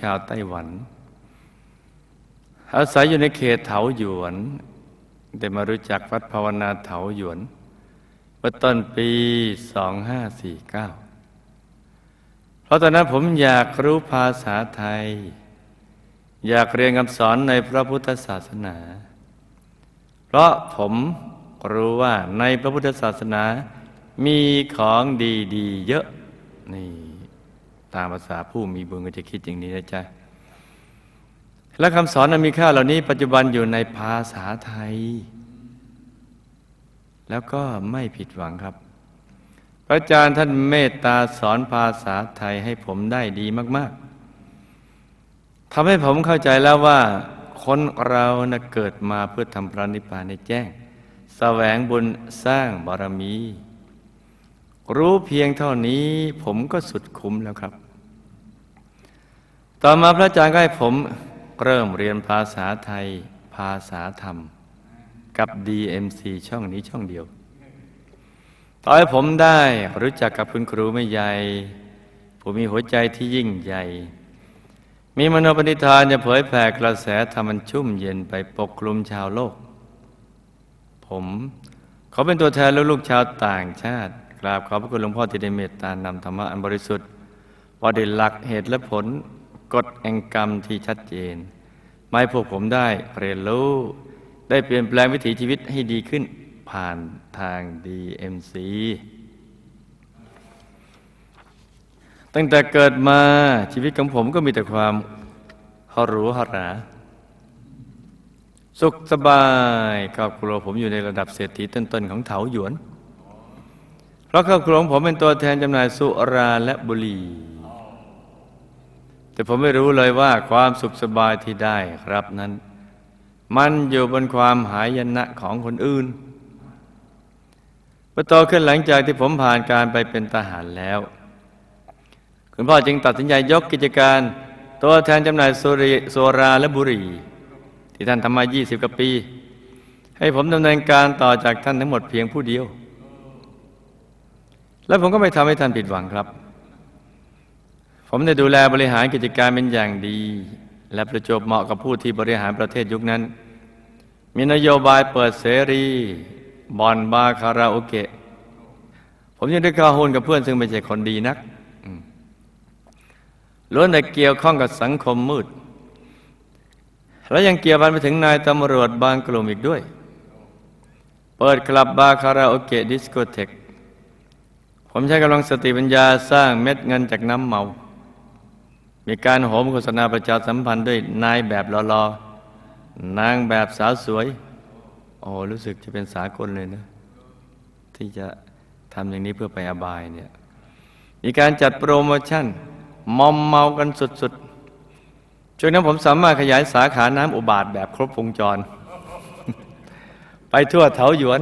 ชาวไต้หวัน อาศัยอยู่ในเขตเถาหยวนได้มารู้จักวัดภาวนาเถาหยวนเมื่อต้นปี 2549 เพราะตอนนั้นผมอยากรู้ภาษาไทย อยากเรียนคำสอนในพระพุทธศาสนา เพราะผมรู้ว่าในพระพุทธศาสนามีของดี ๆ เยอะนี่ ตามภาษาผู้มีบุญก็จะคิดอย่างนี้นะจ๊ะ และคำสอนอันมีค่าเหล่านี้ปัจจุบันอยู่ในภาษาไทย แล้วก็ไม่ผิดหวังครับ พระอาจารย์ท่านเมตตาสอนภาษาไทยให้ผมได้ดีมาก ๆทำให้ผมเข้าใจแล้วว่า คนเรานะเกิดมาเพื่อทำพระนิพพานในแจ้งแสวงบุญสร้างบารมีรู้เพียงเท่านี้ผมก็สุดคุ้มแล้วครับ ต่อมาพระอาจารย์ก็ให้ผมเริ่มเรียนภาษาไทยภาษาธรรม กับ DMC ช่องนี้ช่องเดียว ต่อให้ผมได้รู้จักกับคุณครูไม่ใหญ่ ผมมีหัวใจที่ยิ่งใหญ่ มีมโนปณิธานจะเผยแผ่กระแสธรรมันชุ่มเย็นไปปกคลุมชาวโลก ผมเขาเป็นตัวแทนลูกๆชาวต่างชาติ กราบขอบพระคุณหลวงพ่อที่ได้เมตตานำธรรมะอันบริสุทธิ์ว่าได้หลักเหตุและผล กฎแห่งกรรมที่ชัดเจนไม่พวกผมได้เรียนรู้ ได้เปลี่ยนแปลงวิถีชีวิตให้ดีขึ้นผ่านทาง DMC ตั้งแต่เกิดมาชีวิตของผมก็มีแต่ความหรูหรา สุขสบายครอบครัวผมอยู่ในระดับเศรษฐีต้นๆของเถาหยวน เพราะครอบครัวของผมเป็นตัวแทนจำหน่ายสุราและบุหรี่ แต่ผมไม่รู้เลยว่าความสุขสบายที่ได้ครับนั้น มันอยู่บนความหายนะของคนอื่นพอโตขึ้นหลังจากที่ผมผ่านการไปเป็นทหารแล้ว คุณพ่อจึงตัดสินใจยกกิจการ ตัวแทนจำหน่ายสุริสุราและบุหรี่ ที่ท่านทำมา 20 กว่าปี ให้ผมดำเนินการต่อจากท่านทั้งหมดเพียงผู้เดียว และผมก็ไม่ทำให้ท่านผิดหวังครับ ผมได้ดูแลบริหารกิจการเป็นอย่างดี และประจบเหมาะกับผู้ที่บริหารประเทศยุคนั้น มีนโยบายเปิดเสรีบอนบาร์คาราโอเกะ ผมยังได้ข้อหุ้นกับเพื่อนซึ่งไม่ใช่คนดีนักล้วนแต่เกี่ยวข้องกับสังคมมืด และยังเกี่ยวพันไปถึงนายตำรวจบางกลุ่มอีกด้วย เปิดคลับบาร์คาราโอเกะดิสโกเทค ผมใช้กำลังสติปัญญาสร้างเม็ดเงินจากน้ำเมา มีการโหมโฆษณาประชาสัมพันธ์ด้วยนายแบบรอๆนางแบบสาวสวย โอ้รู้สึกจะเป็นสากลเลยนะ ที่จะทำอย่างนี้เพื่อไปอบายเนี่ยมีการจัดโปรโมชั่น มอมเมากันสุดๆช่วงนั้นผมสามารถขยายสาขาน้ำอุบาทแบบครบวงจร ไปทั่วเถาหยวน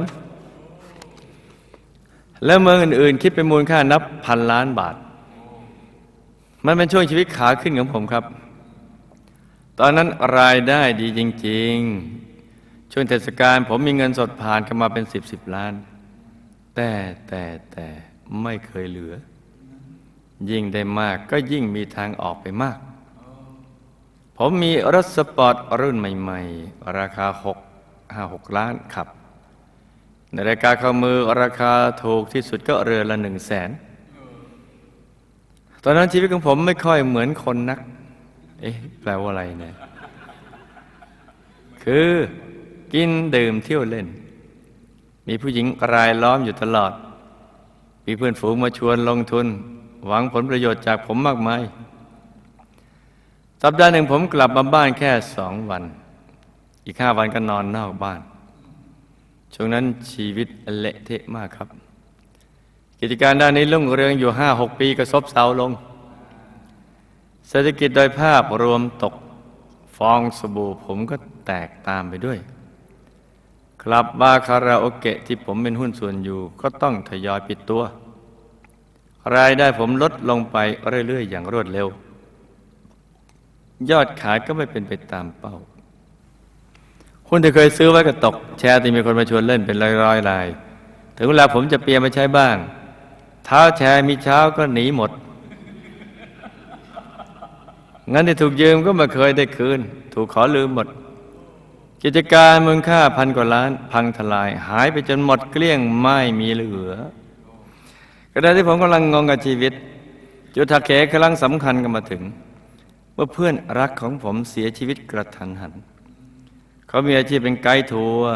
และเมืองอื่นๆ คิดเป็นมูลค่านับพันล้านบาท มันเป็นช่วงชีวิตขาขึ้นของผมครับ ตอนนั้นรายได้ดีจริง ๆ ช่วงเทศกาลผมมีเงินสดผ่านกันมาเป็นสิบสิบล้าน แต่แต่แต่ไม่เคยเหลือ ยิ่งได้มากก็ยิ่งมีทางออกไปมาก ผมมีรถสปอร์ตรุ่นใหม่ ๆ ราคาหกห้าหกล้านขับ ในรายการข้ามือราคาถูกที่สุดก็เรือละหนึ่งแสน ตอนนั้นชีวิตของผมไม่ค่อยเหมือนคนนัก เอ๊ะแปลว่าอะไรเนี่ย คือกินดื่มเที่ยวเล่น มีผู้หญิงรายล้อมอยู่ตลอด มีเพื่อนฝูงมาชวนลงทุน หวังผลประโยชน์จากผมมากมาย สัปดาห์หนึ่งผมกลับมาบ้านแค่สองวัน อีกห้าวันก็นอนนอกบ้าน ช่วงนั้นชีวิตเละเทะมากครับ กิจการด้านนี้รุ่งเรืองอยู่ห้าหกปีก็ซบเซาลง เศรษฐกิจโดยภาพรวมตกฟองสบู่ผมก็แตกตามไปด้วย คลับบาคาราโอเกะที่ผมเป็นหุ้นส่วนอยู่ ก็ต้องทยอยปิดตัว รายได้ผมลดลงไปเรื่อย ๆ อย่างรวดเร็ว ยอดขายก็ไม่เป็นไปตามเป้า หุ้นที่เคยซื้อไว้ก็ตก แชร์ที่มีคนมาชวนเล่นเป็นร้อยๆราย ถึงเวลาผมจะเปลี่ยนมาใช้บ้าง เท้าแชร์มีเช้าก็หนีหมด งั้นที่ถูกยืมก็ไม่เคยได้คืน ถูกขอลืมหมด กิจการมูลค่าพันกว่าล้าน พังทลาย หายไปจนหมดเกลี้ยงไม่มีเหลือขณะที่ผมกำลังงงกับชีวิต จุดทักเขครั้งสำคัญก็มาถึงเมื่อเพื่อนรักของผมเสียชีวิตกระทันหัน เขามีอาชีพเป็นไกด์ทัวร์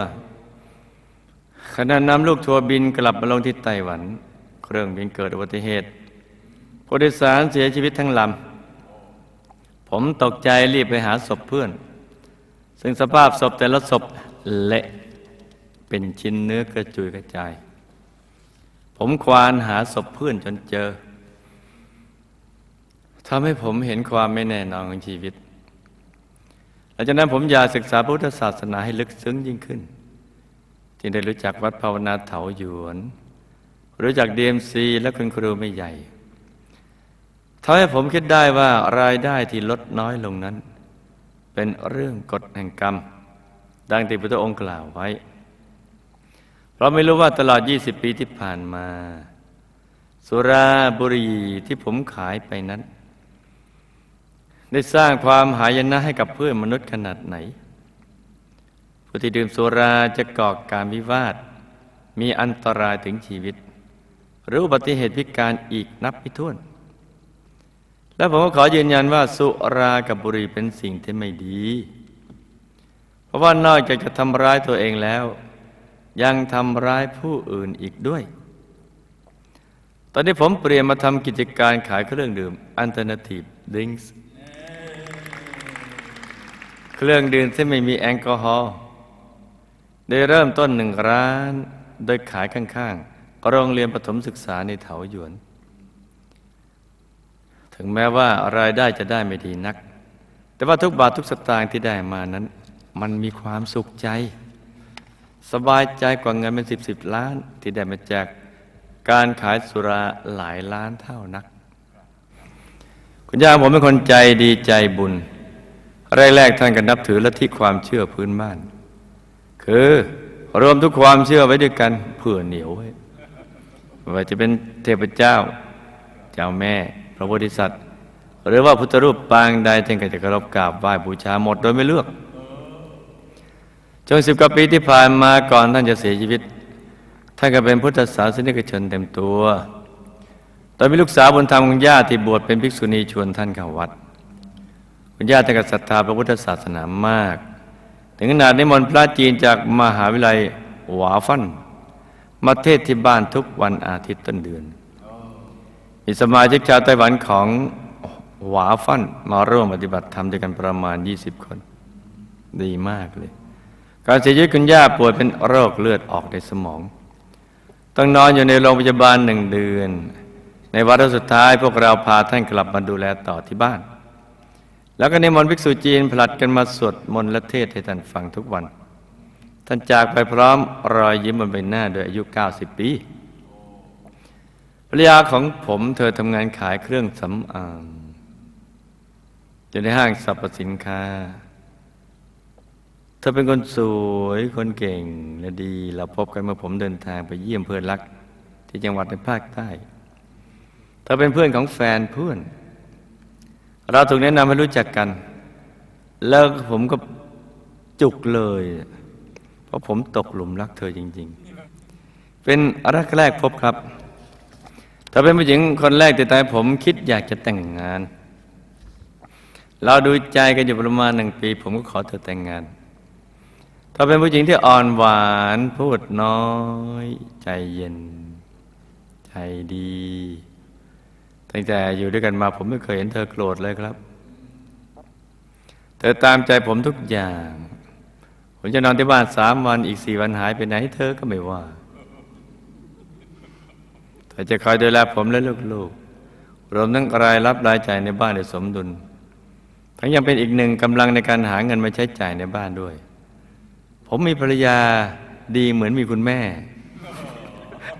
ขณะนำลูกทัวร์บินกลับมาลงที่ไต้หวัน เครื่องบินเกิดอุบัติเหตุผู้โดยสารเสียชีวิตทั้งลำ ผมตกใจรีบไปหาศพเพื่อน ซึ่งสภาพศพแต่ละศพเละเป็นชิ้นเนื้อกระจุยกระจาย ผมควานหาศพเพื่อนจนเจอทำให้ผมเห็นความไม่แน่นอนของชีวิตหลังจากนั้นผมอยากศึกษาพุทธศาสนาให้ลึกซึ้งยิ่งขึ้น จึงได้รู้จักวัดภาวนาเถาหยวน รู้จักดีเอ็มซีและคุณครูไม่ใหญ่ทำให้ผมคิดได้ว่ารายได้ที่ลดน้อยลงนั้น เป็นเรื่องกฎแห่งกรรม ดังที่พระองค์กล่าวไว้เพราะไม่รู้ว่าตลอด 20 ปีที่ผ่านมา สุราบุรีที่ผมขายไปนั้น ได้สร้างความหายนะให้กับเพื่อนมนุษย์ขนาดไหน ผู้ที่ดื่มสุราจะก่อการวิวาท มีอันตรายถึงชีวิต หรืออุบัติเหตุพิการอีกนับไม่ถ้วน และผมก็ขอยืนยันว่าสุรากับบุหรี่เป็นสิ่งที่ไม่ดี เพราะว่านอกจากจะทำร้ายตัวเองแล้ว ยังทำร้ายผู้อื่นอีกด้วย ตอนนี้ผมเปลี่ยนมาทำกิจการขายเครื่องดื่ม Alternative Drinks เครื่องดื่มที่ไม่มีแอลกอฮอล์ได้เริ่มต้นหนึ่งร้าน โดยขายข้างๆ โรงเรียนประถมศึกษาในเถาหยวน ถึงแม้ว่ารายได้จะได้ไม่ดีนัก แต่ว่าทุกบาททุกสตางค์ที่ได้มานั้น มันมีความสุขใจ สบายใจกว่าเงินเป็นสิบสิบล้าน ที่ได้มาจากการขายสุราหลายล้านเท่านัก คุณย่าผมเป็นคนใจดีใจบุญแรกๆท่านก็นับถือลัทธิความเชื่อพื้นบ้าน คือรวมทุกความเชื่อไว้ด้วยกันเพื่อเหนียวไว้ ไม่ว่าจะเป็นเทพเจ้า เจ้าแม่ พระโพธิสัตว์ หรือว่าพุทธรูปปางใดท่านก็จะเคารพกราบไหว้บูชาหมดโดยไม่เลือกจนสิบกว่าปีที่ผ่านมาก่อนท่านจะเสียชีวิต ท่านก็เป็นพุทธศาสนิกชนเต็มตัวตอนมีลูกสาวบุญธรรมของญาติที่บวชเป็นภิกษุณีชวนท่านเข้าวัด คุณญาติท่านก็ศรัทธาพระพุทธศาสนามาก ถึงขนาดนิมนต์พระจีนจากมหาวิทยาลัยหวาฟัน มาเทศที่บ้านทุกวันอาทิตย์ต้นเดือน มีสมาชิกชาวไต้หวันของหวาฟันมาร่วมปฏิบัติธรรมด้วยกันประมาณ 20 คน ดีมากเลย การเสียชีวิตคุณย่าป่วยเป็นโรคเลือดออกในสมอง ต้องนอนอยู่ในโรงพยาบาลหนึ่งเดือน ในวาระสุดท้ายพวกเราพาท่านกลับมาดูแลต่อที่บ้าน แล้วก็ในมนต์ภิกษุจีนผลัดกันมาสวดมนต์และเทศให้ท่านฟังทุกวัน ท่านจากไปพร้อมรอยยิ้มบนใบหน้าโดยอายุ 90 ปีภรรยาของผมเธอทำงานขายเครื่องสำอางอยู่ในห้างสรรพสินค้า เธอเป็นคนสวยคนเก่งและดี เราพบกันเมื่อผมเดินทางไปเยี่ยมเพื่อนรัก ที่จังหวัดในภาคใต้ เธอเป็นเพื่อนของแฟนเพื่อน เราถูกแนะนำให้รู้จักกัน แล้วผมก็จุกเลย เพราะผมตกหลุมรักเธอจริง ๆ เป็นรักแรกพบครับเธอเป็นผู้หญิงคนแรกแต่ตายผมคิดอยากจะแต่งงาน เราดูใจกันอยู่ประมาณหนึ่งปี ผมก็ขอเธอแต่งงานเธอเป็นผู้หญิงที่อ่อนหวานพูดน้อย ใจเย็น ใจดีตั้งแต่อยู่ด้วยกันมาผมไม่เคยเห็นเธอโกรธเลยครับ เธอตามใจผมทุกอย่าง ผมจะนอนที่บ้านสามวันอีกสี่วันหายไปไหน เธอก็ไม่ว่าเธอจะคอยดูแลผมและลูกๆรวมทั้งรายรับรายจ่ายในบ้านในสมดุล ทั้งยังเป็นอีกหนึ่งกำลังในการหาเงินมาใช้จ่ายในบ้านด้วย ผมมีภรรยาดีเหมือนมีคุณแม่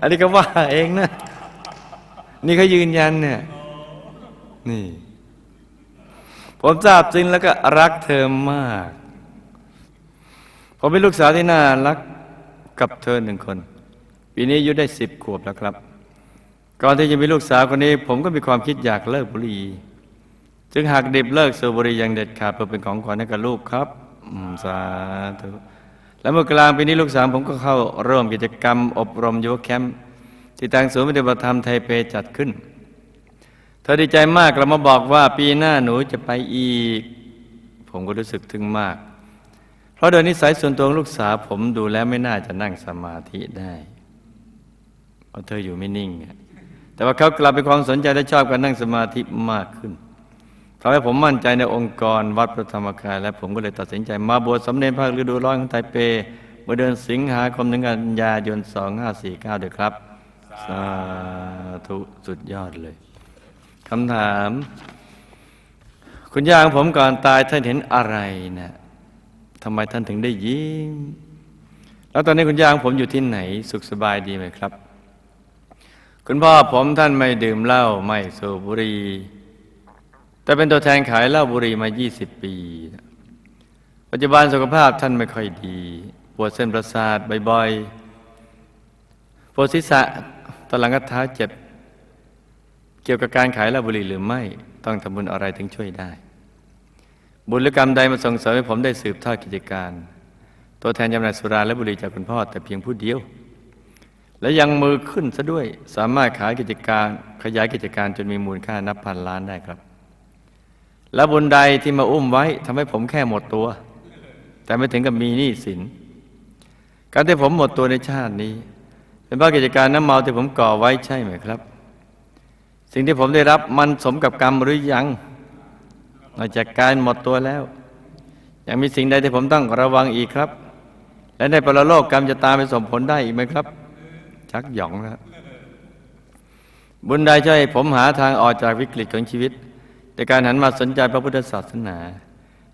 อันนี้ก็ว่าเองนะ นี่เขายืนยันเนี่ยนี่ ผมทราบซึ้งแล้วก็รักเธอมาก ผมเป็นลูกสาวที่น่ารักกับเธอหนึ่งคน ปีนี้อายุได้สิบขวบแล้วครับ ก่อนที่จะมีลูกสาวคนนี้ ผมก็มีความคิดอยากเลิกบุหรี่จึงหักดิบเลิกสูบบุหรี่อย่างเด็ดขาดเพื่อเป็นของขวัญให้กับลูกครับสาธุแล้วเมื่อกลางปีนี้ลูกสาวผมก็เข้าร่วมกิจกรรม อบรมยุวแคมป์ที่ทางศูนย์ปฏิบัติธรรมไทเปจัดขึ้น เธอดีใจมากแล้วมาบอกว่าปีหน้าหนูจะไปอีก ผมก็รู้สึกทึ่งมาก ราะโดยนิสัยส่วนตัวลูกสาวผมดูแล้วไม่น่าจะนั่งสมาธิได้เพราะเธออยู่ไม่นิ่ง แต่ว่าเขากลับเป็นความสนใจและชอบการนั่งสมาธิมากขึ้นทำให้ผมมั่นใจในองค์กรวัดพระธรรมกาย และผมก็เลยตัดสินใจมาบวชสำเร็จภาคฤดูร้อนของไทเป เมื่อเดือนสิงหาคมถึงกันยายน 2549ด้วยครับ สาธุสุดยอดเลยคำถาม คุณย่าของผมก่อนตายท่านเห็นอะไรนะ ทำไมท่านถึงได้ยิ้ม แล้วตอนนี้คุณย่าของผมอยู่ที่ไหน สุขสบายดีไหมครับ คุณพ่อผมท่านไม่ดื่มเหล้าไม่สูบบุหรี่แต่เป็นตัวแทนขายเหล้าบุหรี่มา 20 ปี ปัจจุบันสุขภาพท่านไม่ค่อยดี ปวดเส้นประสาทบ่อยๆปวดศีรษะตอนหลังก็เท้าเจ็บ เกี่ยวกับการขายเหล้าบุหรี่หรือไม่ ต้องทำบุญอะไรถึงช่วยได้ บุญหรือกรรมใดมาส่งเสริมให้ผมได้สืบทอดกิจการ ตัวแทนจำหน่ายสุราและบุหรี่จากคุณพ่อแต่เพียงผู้เดียว และยังมือขึ้นซะด้วยสามารถขายกิจการขยายกิจการจนมีมูลค่านับพันล้านได้ครับ และบุญใดที่มาอุ้มไว้ทำให้ผมแค่หมดตัว แต่ไม่ถึงกับมีหนี้สิน การที่ผมหมดตัวในชาตินี้ เป็นเพราะกิจการน้ำเมาที่ผมก่อไว้ใช่ไหมครับ สิ่งที่ผมได้รับมันสมกับกรรมหรือยัง นอกจากการหมดตัวแล้ว ยังมีสิ่งใดที่ผมต้องระวังอีกครับ และในปรโลกกรรมจะตามไปส่งผลได้อีกไหมครับ ชักหยองแล้วบุญใดช่วยผมหาทางออกจากวิกฤตของชีวิตในการหันมาสนใจพระพุทธศาสนา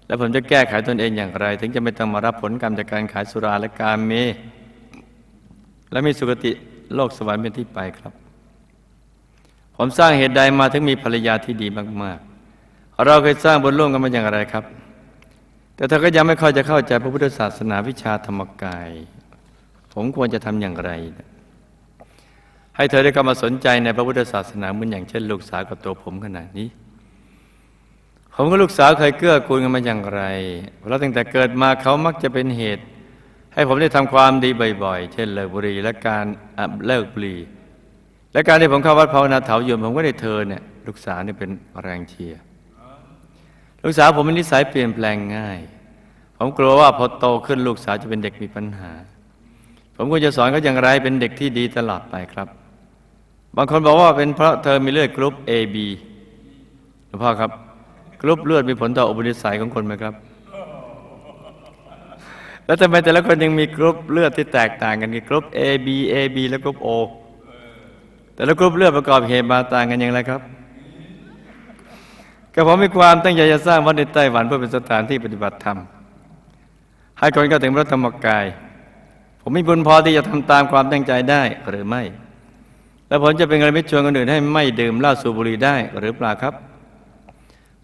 และผมจะแก้ไขตนเองอย่างไร ถึงจะไม่ต้องมารับผลกรรมจากการขายสุราและการเม และมีสุคติโลกสวรรค์เป็นที่ไปครับ ผมสร้างเหตุใดมาถึงมีภรรยาที่ดีมาก ๆ เราเคยสร้างบนร่วมกันมาอย่างไรครับ แต่เธอก็ยังไม่ค่อยจะเข้าใจพระพุทธศาสนาวิชาธรรมกาย ผมควรจะทำอย่างไร ให้เธอได้เข้ามาสนใจในพระพุทธศาสนาเหมือนอย่างเช่น ลูกสาวกับตัวผมขนาดนี้ผมกับลูกสาวเคยเกื้อกูลกันมาอย่างไร เพราะตั้งแต่เกิดมาเขามักจะเป็นเหตุ ให้ผมได้ทำความดีบ่อย ๆ เช่นเลิกบุหรี่และการเลิกบุหรี่และการที่ผมเข้าวัดภาวนาเถาโยมผมก็ได้เธอเนี่ยลูกสาวเนี่ยเป็นแรงเชียร์ ลูกสาวผมมีนิสัยเปลี่ยนแปลงง่าย ผมกลัวว่าพอโตขึ้นลูกสาวจะเป็นเด็กมีปัญหา ผมควรจะสอนเขาอย่างไรเป็นเด็กที่ดีตลอดไปครับ บางคนบอกว่าเป็นเพราะเธอมีเลือดกรุ๊ป AB หลวงพ่อครับ กรุ๊ปเลือดมีผลต่ออุปนิสัยของคนไหมครับ แล้วทำไมแต่ละคนยังมีกรุ๊ปเลือดที่แตกต่างกันกรุ๊ป A B A B และกรุ๊ป O แต่ละกรุ๊ปเลือดประกอบเหตุมาต่างกันอย่างไรครับ ก็ผมมีความตั้งใจจะสร้างวัดในไต้หวันเพื่อเป็นสถานที่ปฏิบัติธรรม ให้คนเข้าถึงพระธรรมกาย ผมมีบุญพอที่จะทำตามความตั้งใจได้หรือไม่ แล้วผมจะเป็นอะไรไม่ชวนคนอื่นให้ไม่ดื่มเหล้าสูบบุหรี่ได้หรือเปล่าครับ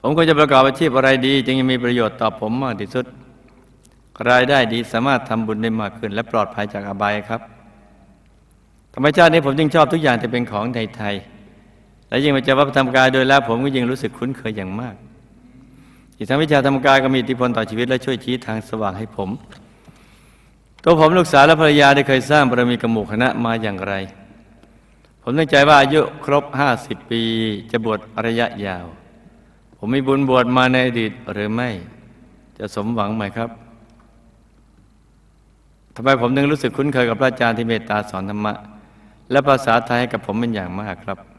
ผมควรจะประกอบอาชีพอะไรดี จึงจะมีประโยชน์ต่อผมมากที่สุด รายได้ดีสามารถทำบุญได้มากขึ้น และปลอดภัยจากอบายครับธรรมชาตินี้ผมจึงชอบทุกอย่างที่เป็นของไทยๆ และยิ่งมาเจอวัฒนธรรมกายโดยแล้วผมก็ยิ่งรู้สึกคุ้นเคยอย่างมากอีกทั้งวิชาธรรมกายก็มีอิทธิพลต่อชีวิตและช่วยชี้ทางสว่างให้ผม ตัวผมลูกสาวและภรรยาได้เคยสร้างบารมีกบหมู่คณะมาอย่างไร ผมตั้งใจว่าอายุครบห้าสิบปีจะบวชระยะยาว ผมมีบุญบวชมาในอดีตหรือไม่ จะสมหวังไหมครับทำไมผมถึงรู้สึกคุ้นเคยกับพระอาจารย์ที่เมตตาสอนธรรมะ และภาษาไทยให้กับผมเป็นอย่างมากครับ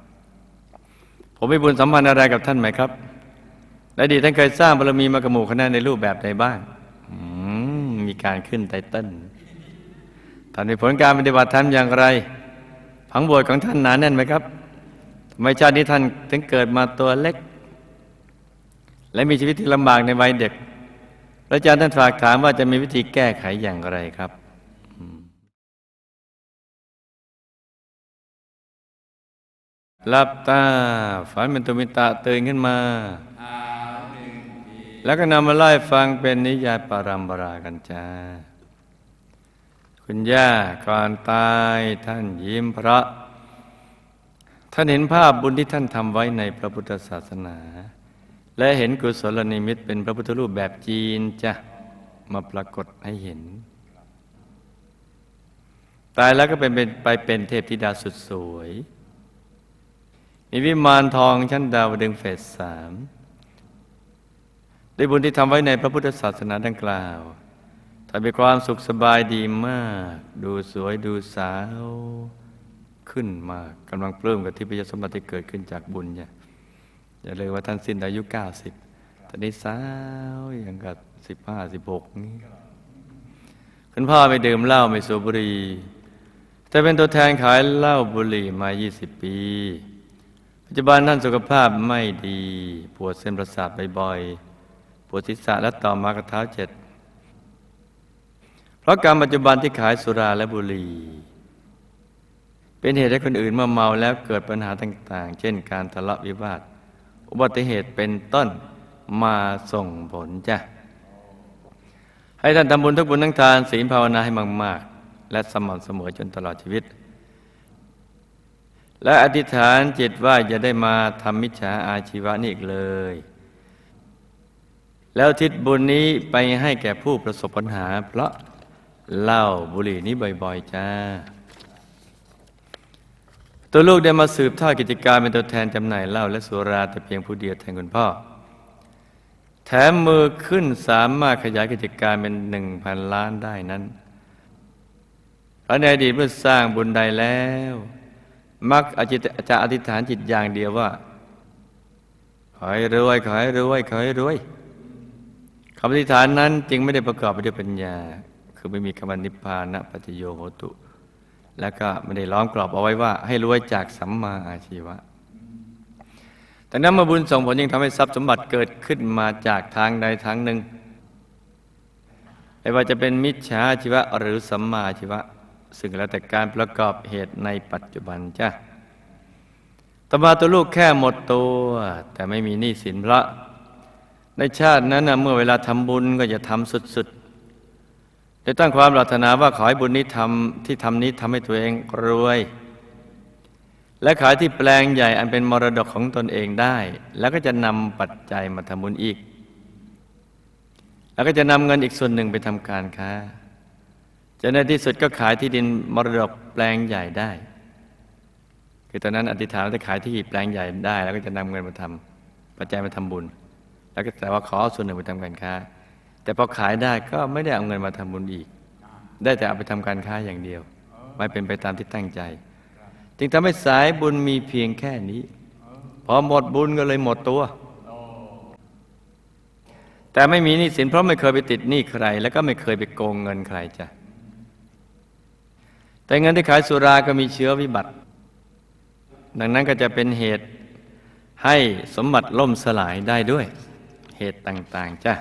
ผมมีบุญสัมพันธ์อะไรกับท่านไหมครับในอดีท่านเคยสร้างบารมีมากระหมู่คณะในรูปแบบใดบ้างมมีการขึ้นไตเติ้ลท่านมีผลการปฏิบัติธรรมอย่างไร ผังบวชของท่านหนาแน่นไหมครับทำไมชาตินี้ท่านถึงเกิดมาตัวเล็ก และมีชีวิตที่ลำบากในวัยเด็กพระอาจารย์ท่านฝากถามว่าจะมีวิธีแก้ไขอย่างไรครับ หลับตาฝันเป็นตุมิตะตื่นขึ้นมา แล้วก็นำมาไล่ฟังเป็นนิยายปารัมปรากันจ้า คุณย่าก่อนตายท่านยิ้มพระ ท่านเห็นภาพบุญที่ท่านทำไว้ในพระพุทธศาสนา และเห็นกุศลนิมิตเป็นพระพุทธรูปแบบจีนจ้ะมาปรากฏให้เห็น ตายแล้วก็เป็นไปเป็นเทพธิดาสุดสวย มีวิมานทองชั้นดาวดึงเฟสสามด้วยบุญที่ทำไว้ในพระพุทธศาสนาดังกล่าวท่านมีความสุขสบายดีมาก ดูสวยดูสาวขึ้นมากกำลังปลื้มกับที่พยสมบัติที่เกิดขึ้นจากบุญเนี่ยอย่าเลยว่าท่านสิ้นอายุเก้าสิบตอนนี้สาวอย่างกับสิบห้าสิบหกนี่คุณพ่อไม่ดื่มเหล้าไม่สูบบุหรี่แต่เป็นตัวแทนขายเหล้าบุหรี่มา 20 ปีปั จจุบันท่านสุขภาพไม่ดี ปวดเส้นประสาทบ่อยๆ ปวดศีรษะและต่อมากระเท้าเจ็ด เพราะการปัจจุบันที่ขายสุราและบุหรี่ เป็นเหตุให้คนอื่นเมื่อเมาแล้วเกิดปัญหาต่าง ๆ เช่นการทะเลาะวิวาท อุบัติเหตุเป็นต้นมาส่งผลจ้ะ ให้ท่านทำบุญทุกบุญทั้งทานศีลภาวนาให้มาก ๆ และสม่ำเสมอจนตลอดชีวิต และอธิษฐานจิตว่าจะได้มาทำมิจฉาอาชีวะนี่อีกเลย แล้วทิศบุญนี้ไปให้แก่ผู้ประสบปัญหา เพราะเหล้าบุหรี่นี้บ่อยๆจ้า ตัวลูกได้มาสืบทอดกิจการเป็นตัวแทนจำหน่ายเหล้าและสุราแต่เพียงผู้เดียวแทนคุณพ่อ แถมมือขึ้นสามารถขยายกิจการเป็นหนึ่งพันล้านได้นั้นเพราะในอดีตเมื่อสร้างบุญใดแล้ว มักอาจจะอธิษฐานจิตอย่างเดียวว่า ขอให้รวย ขอให้รวย ขอให้รวยคำอธิษฐานนั้นจึงไม่ได้ประกอบไปด้วยปัญญา คือไม่มีคำว่านิพพานะปัจโยโหตุ แล้วก็ไม่ได้ล้อมกรอบเอาไว้ว่า ให้รวยจากสัมมาอาชีวะแต่นั้นมื่อบุญส่งผลยังทำให้ทรัพย์สมบัติเกิดขึ้นมาจากทางใดทางหนึ่งไม่ว่าจะเป็นมิจฉาอาชีวะหรือสัมมาอาชีวะ ซึ่งแล้วแต่การประกอบเหตุในปัจจุบันจ้ะต่อมาตัวลูกแค่หมดตัว แต่ไม่มีหนี้สินพระ ในชาตินั้นนะเมื่อเวลาทำบุญก็จะทำสุดๆได้ตั้งความปรารถนาว่าขอให้บุญนี้ทำที่ทำนี้ทำให้ตัวเองรวย และขายที่แปลงใหญ่อันเป็นมรดกของตนเองได้ แล้วก็จะนำปัจจัยมาทำบุญอีก แล้วก็จะนำเงินอีกส่วนหนึ่งไปทำการค้า จนในที่สุดก็ขายที่ดินมรดกแปลงใหญ่ได้ คือตอนนั้นอธิษฐานจะขายที่แปลงใหญ่ได้ แล้วก็จะนำเงินมาทำปัจจัยมาทำบุญ แล้วก็แต่ว่าขอเอาส่วนหนึ่งไปทำการค้า แต่พอขายได้ก็ไม่ได้เอาเงินมาทำบุญอีก ได้แต่เอาไปทำการค้าอย่างเดียว ไม่เป็นไปตามที่ตั้งใจ จึงทำให้สายบุญมีเพียงแค่นี้ พอหมดบุญก็เลยหมดตัว แต่ไม่มีหนี้สินเพราะไม่เคยไปติดหนี้ใคร แล้วก็ไม่เคยไปโกงเงินใครจ้ะ แต่เงินที่ขายสุราก็มีเชื้อวิบัติ ดังนั้นก็จะเป็นเหตุให้สมบัติล่มสลายได้ด้วย เหตุต่าง ๆจ้ะ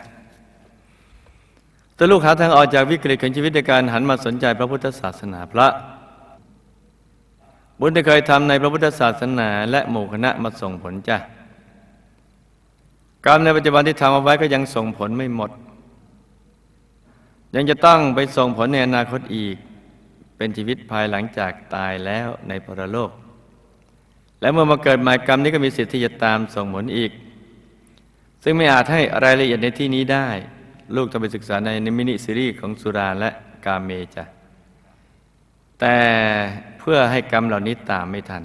ตัวลูกหาทางออกจากวิกฤตของชีวิตในการหันมาสนใจพระพุทธศาสนาพระ บุญที่เคยทำในพระพุทธศาสนา และหมู่คณะมาส่งผลจ้ะกรรมในปัจจุบันที่ทำเอาไว้ก็ยังส่งผลไม่หมด ยังจะต้องไปส่งผลในอนาคตอีก เป็นชีวิตภายหลังจากตายแล้วในปรโลก และเมื่อมาเกิดใหม่กรรมนี้ก็มีสิทธิ์ที่จะตามส่งผลอีก ซึ่งไม่อาจให้รายละเอียดในที่นี้ได้ ลูกต้องไปศึกษาในมินิซีรีส์ของสุราและกาเมจะแต่เพื่อให้กรรมเหล่านี้ตามไม่ทัน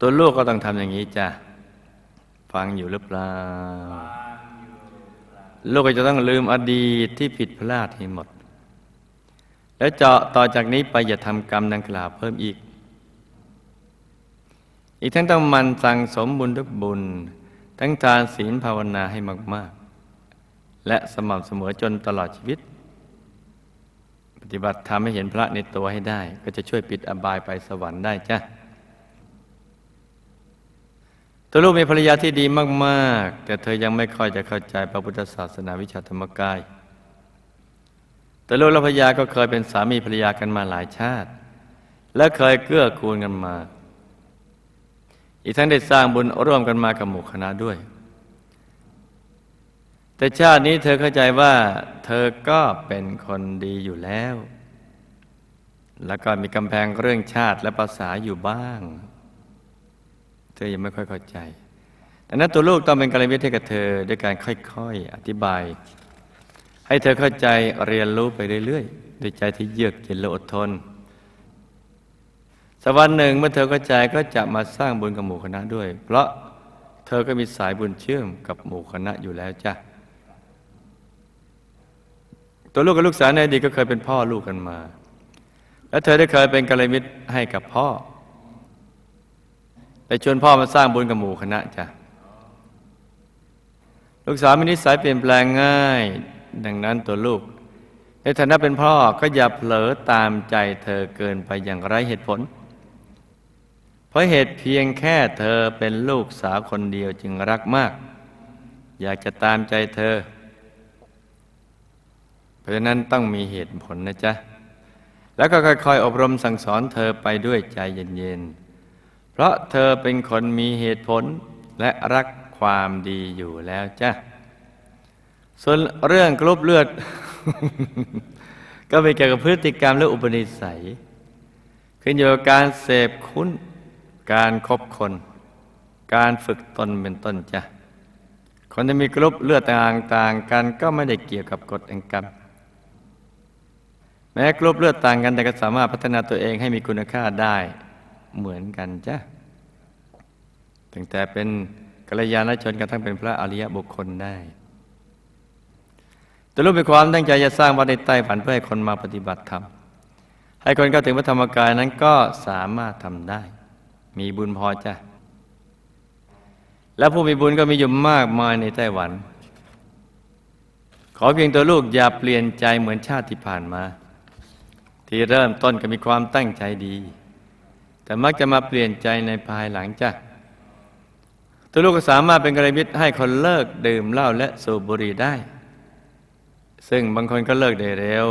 ตัวลูกก็ต้องทำอย่างนี้จ้ะฟังอยู่หรือเปล่าลูกก็จะต้องลืมอดีตที่ผิดพลาดให้หมด แล้วเจาะต่อจากนี้ไปอย่าทำกรรมดังกล่าวเพิ่มอีก อีกทั้งต้องมันสั่งสมบุญทุกบุญ ทั้งทานศีลภาวนาให้มากๆ และสม่ำเสมอจนตลอดชีวิต ปฏิบัติทำให้เห็นพระในตัวให้ได้ ก็จะช่วยปิดอบายไปสวรรค์ได้จ้ะตัวลูกมีภรรยาที่ดีมาก ๆ แต่เธอยังไม่ค่อยจะเข้าใจพระพุทธศาสนาวิชาธรรมกาย แต่ลูกและภรรยาก็เคยเป็นสามีภรรยากันมาหลายชาติ และเคยเกื้อกูลกันมา อีกทั้งได้สร้างบุญร่วมกันมากับหมู่คณะด้วย แต่ชาตินี้เธอเข้าใจว่า เธอก็เป็นคนดีอยู่แล้ว แล้วก็มีกำแพงเรื่องชาติและภาษาอยู่บ้าง เธอยังไม่ค่อยเข้าใจดังนั้นตัวลูกต้องเป็นกัลยาณมิตรให้กับเธอด้วยการค่อยๆอธิบาย ให้เธอเข้าใจเรียนรู้ไปเรื่อยๆด้วยใจที่เยือกเย็นและอดทนสักวันหนึ่งเมื่อเธอเข้าใจก็จะมาสร้างบุญกับหมู่คณะด้วย เพราะเธอก็มีสายบุญเชื่อมกับหมู่คณะอยู่แล้วจ้ะตัวลูกกับลูกสาวในอดีตก็เคยเป็นพ่อลูกกันมา และเธอได้เคยเป็นกัลยาณมิตรให้กับพ่อไปชวนพ่อมาสร้างบุญกับหมู่คณะจ้ะลูกสาวมีนิสัยเปลี่ยนแปลงง่าย ดังนั้นตัวลูก ในฐานะเป็นพ่อก็อย่าเผลอตามใจเธอเกินไปอย่างไรเหตุผล เพราะเหตุเพียงแค่เธอเป็นลูกสาวคนเดียวจึงรักมาก อยากจะตามใจเธอ เพราะฉะนั้นต้องมีเหตุผลนะจ๊ะ แล้วก็ค่อยๆ อบรมสั่งสอนเธอไปด้วยใจเย็นๆ เพราะเธอเป็นคนมีเหตุผลและรักความดีอยู่แล้วจ้ะ ส่วนเรื่องกรุ๊ปเลือด ก็เป็นเกี่ยวกับพฤติกรรมและอุปนิสัย ขึ้นอยู่กับการเสพคุ้น การคบคน การฝึกตนเป็นต้นจ้ะคนที่มีกรุ๊ปเลือดต่างๆกันก็ไม่ได้เกี่ยวกับกฎแห่งกรรมแม้กรุ๊ปเลือดต่างกันแต่ก็สามารถพัฒนาตัวเองให้มีคุณค่าได้เหมือนกันจ้ะตั้งแต่เป็นกัลยาณชนกันทั้งเป็นพระอริยบุคคลได้ แต่รู้เป็นความตั้งใจจะสร้างวัดในใต้ฝันเพื่อให้คนมาปฏิบัติธรรมให้คนเข้าถึงพระธรรมกายนั้นก็สามารถทำได้ มีบุญพอจ้ะและผู้มีบุญก็มีอยู่มากมายในไต้หวัน ขอเพียงตัวลูกอย่าเปลี่ยนใจเหมือนชาติที่ผ่านมา ที่เริ่มต้นก็มีความตั้งใจดี แต่มักจะมาเปลี่ยนใจในภายหลังจ้ะตัวลูกก็สามารถเป็นกระมิตรให้คนเลิกดื่มเหล้าและสูบบุหรี่ได้ ซึ่งบางคนก็เลิกได้เร็ว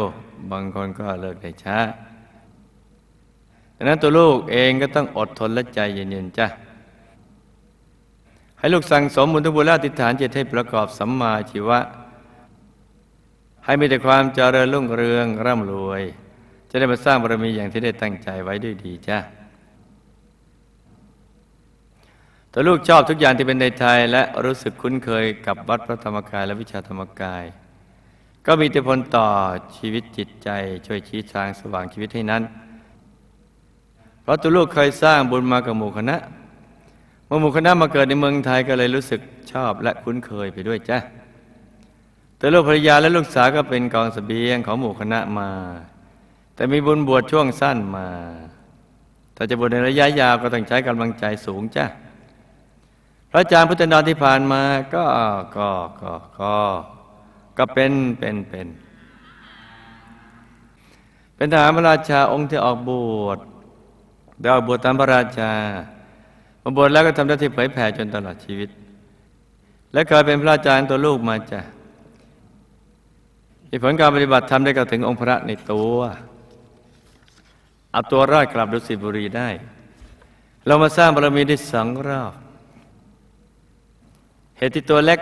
บางคนก็เลิกได้ช้าดังนั้นตัวลูกเองก็ต้องอดทนและใจเย็นๆจ้ะ ให้ลูกสั่งสมบุญทุบุญและอธิฐานจิตให้ประกอบสัมมาชีวะ ให้มีแต่ความเจริญรุ่งเรืองร่ำรวย จะได้มาสร้างบารมีอย่างที่ได้ตั้งใจไว้ด้วยดีจ้ะแต่ลูกชอบทุกอย่างที่เป็นในไทยและรู้สึกคุ้นเคยกับวัดพระธรรมกายและวิชาธรรมกาย ก็มีอิทธิพลต่อชีวิตจิตใจ ช่วยชี้ทางสว่างชีวิตให้นั้น เพราะตัวลูกเคยสร้างบุญมากับหมู่คณะเมื่อหมู่คณะมาเกิดในเมืองไทยก็เลยรู้สึกชอบและคุ้นเคยไปด้วยจ้ะแต่ลูกภรรยาและลูกสาวก็เป็นกองสเสบียงของหมู่คณะมา แต่มีบุญบวชช่วงสั้นมา ถ้าจะบวชในระยะยาวก็ต้องใช้กำลังใจสูงจ้ะพระอาจารย์พุทธนานที่ผ่านมาก็ก็ก็ก็ ก็เป็นเป็นเป็นเป็นทหารพระราชาองค์ที่ออกบวชได้ออกบวชตามพระราชามาบวชแล้วก็ทำหน้าที่เผยแผ่จนตลอดชีวิต และเคยเป็นพระอาจารย์ตัวลูกมาจ้ะมีผลการปฏิบัติทำได้กระถึงองค์พระในตัวเอาตัวรอดกลับดุสิตบุรีได้ เรามาสร้างบารมีได้สองรอบ เหตุที่ตัวเล็ก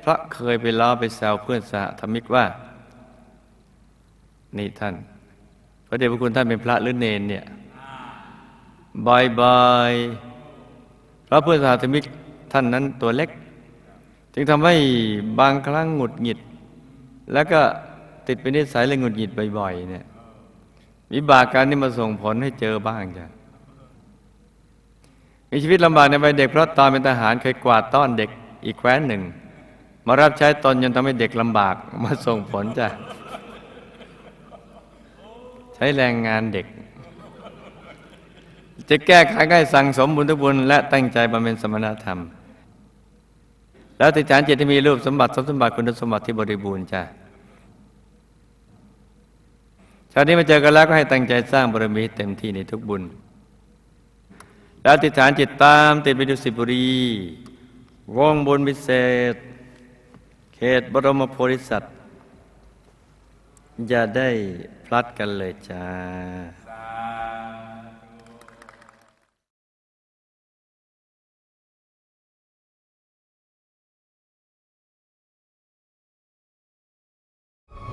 เพราะเคยไปล้อไปแซวเพื่อนสหธรรมิกว่า นี่ท่าน พระเดชพระคุณท่านเป็นพระหรือเนนเนี่ยบอยบอยเพราะเพื่อนสหธรรมิกท่านนั้นตัวเล็ก จึงทำให้บางครั้งหงุดหงิด แล้วก็ติดเป็นนิสัยเลยหงุดหงิดบ่อยๆเนี่ยวิบากการนี้มาส่งผลให้เจอบ้างจ้ะมีชีวิตลำบากในวัยเด็กเพราะตอนเป็นทหารเคยกวาดต้อนเด็กอีกแคว้นหนึ่ง มารับใช้ตนจนทำให้เด็กลำบากมาส่งผลจ้ะ ใช้แรงงานเด็ก จะแก้ไขให้สั่งสมบุญทุกบุญ และตั้งใจบำเพ็ญสมณธรรม แล้วติจานจิตที่มีรูปสมบัติทรัพย์สมบัติคุณสมบัติที่บริบูรณ์จ้ะชาตินี้มาเจอกันแล้วก็ให้ตั้งใจสร้างบารมีเต็มที่ในทุกบุญ แล้วติฐานจิตตามติดไปดูสิบุรีวงบุญพิเศษ เขตบรมโพธิสัตว์อย่าได้พลัดกันเลยจ้า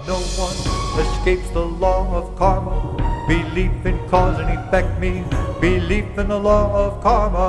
No one escapes the law of karma. Belief in cause and effect means belief in the law of karma.